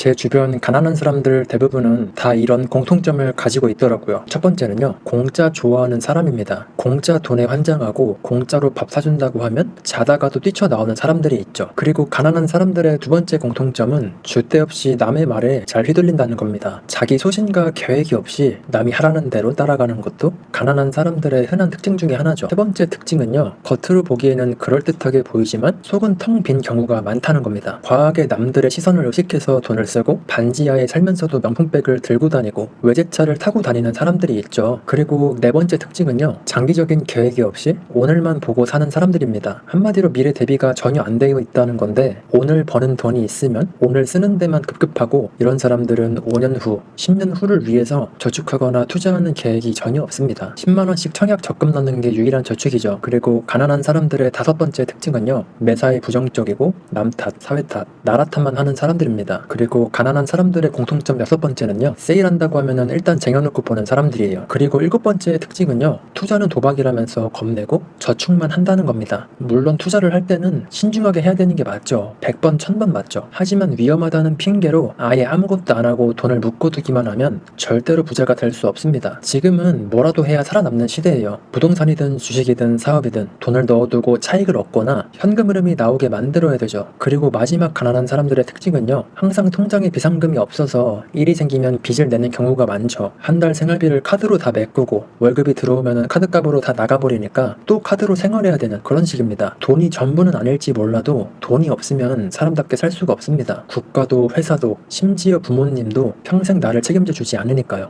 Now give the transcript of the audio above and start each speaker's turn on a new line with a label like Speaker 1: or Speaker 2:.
Speaker 1: 제 주변 가난한 사람들 대부분은 다 이런 공통점을 가지고 있더라고요. 첫 번째는요, 공짜 좋아하는 사람입니다. 공짜 돈에 환장하고 공짜로 밥 사준다고 하면 자다가도 뛰쳐나오는 사람들이 있죠. 그리고 가난한 사람들의 두 번째 공통점은 줏대 없이 남의 말에 잘 휘둘린다는 겁니다. 자기 소신과 계획이 없이 남이 하라는 대로 따라가는 것도 가난한 사람들의 흔한 특징 중에 하나죠. 세 번째 특징은요, 겉으로 보기에는 그럴듯하게 보이지만 속은 텅 빈 경우가 많다는 겁니다. 과하게 남들의 시선을 의식해서 돈을 쓰고 반지하에 살면서도 명품백을 들고 다니고 외제차를 타고 다니는 사람들이 있죠. 그리고 네 번째 특징은요, 장기적인 계획이 없이 오늘만 보고 사는 사람들입니다. 한마디로 미래 대비가 전혀 안 되어 있다는 건데 오늘 버는 돈이 있으면 오늘 쓰는 데만 급급하고 이런 사람들은 5년 후, 10년 후를 위해서 저축하거나 투자하는 계획이 전혀 없습니다. 10만 원씩 청약 적금 넣는 게 유일한 저축이죠. 그리고 가난한 사람들의 다섯 번째 특징은요. 매사에 부정적이고 남 탓, 사회 탓, 나라 탓만 하는 사람들입니다. 그리고 가난한 사람들의 공통점 여섯 번째는요. 세일한다고 하면은 일단 쟁여놓고 보는 사람들이에요. 그리고 일곱 번째 특징은요. 투자는 도박이라면서 겁내고 저축만 한다는 겁니다. 물론 투자를 할 때는 신중하게 해야 되는 게 맞죠. 100번, 1000번 맞죠. 하지만 위험하다는 핑계로 아예 아무것도 안 하고 돈을 묶어두기만 하면 절대로 부자가 될 수 없습니다. 지금은 뭐라도 해야 살아남는 시대예요. 부동산이든 주식이든 사업이든 돈을 넣어두고 차익을 얻거나 현금 흐름이 나오게 만들어야 되죠. 그리고 마지막 가난한 사람들의 특징은요. 항상 통장에 비상금이 없어서 일이 생기면 빚을 내는 경우가 많죠. 한 달 생활비를 카드로 다 메꾸고 월급이 들어오면 카드값으로 다 나가버리니까 또 카드로 생활해야 되는 그런 식입니다. 돈이 전부는 아닐지 몰라도 돈이 없으면 사람답게 살 수가 없습니다. 국가도 회사도 심지어 부모님도 평생 나를 책임져 주지 않으니까요.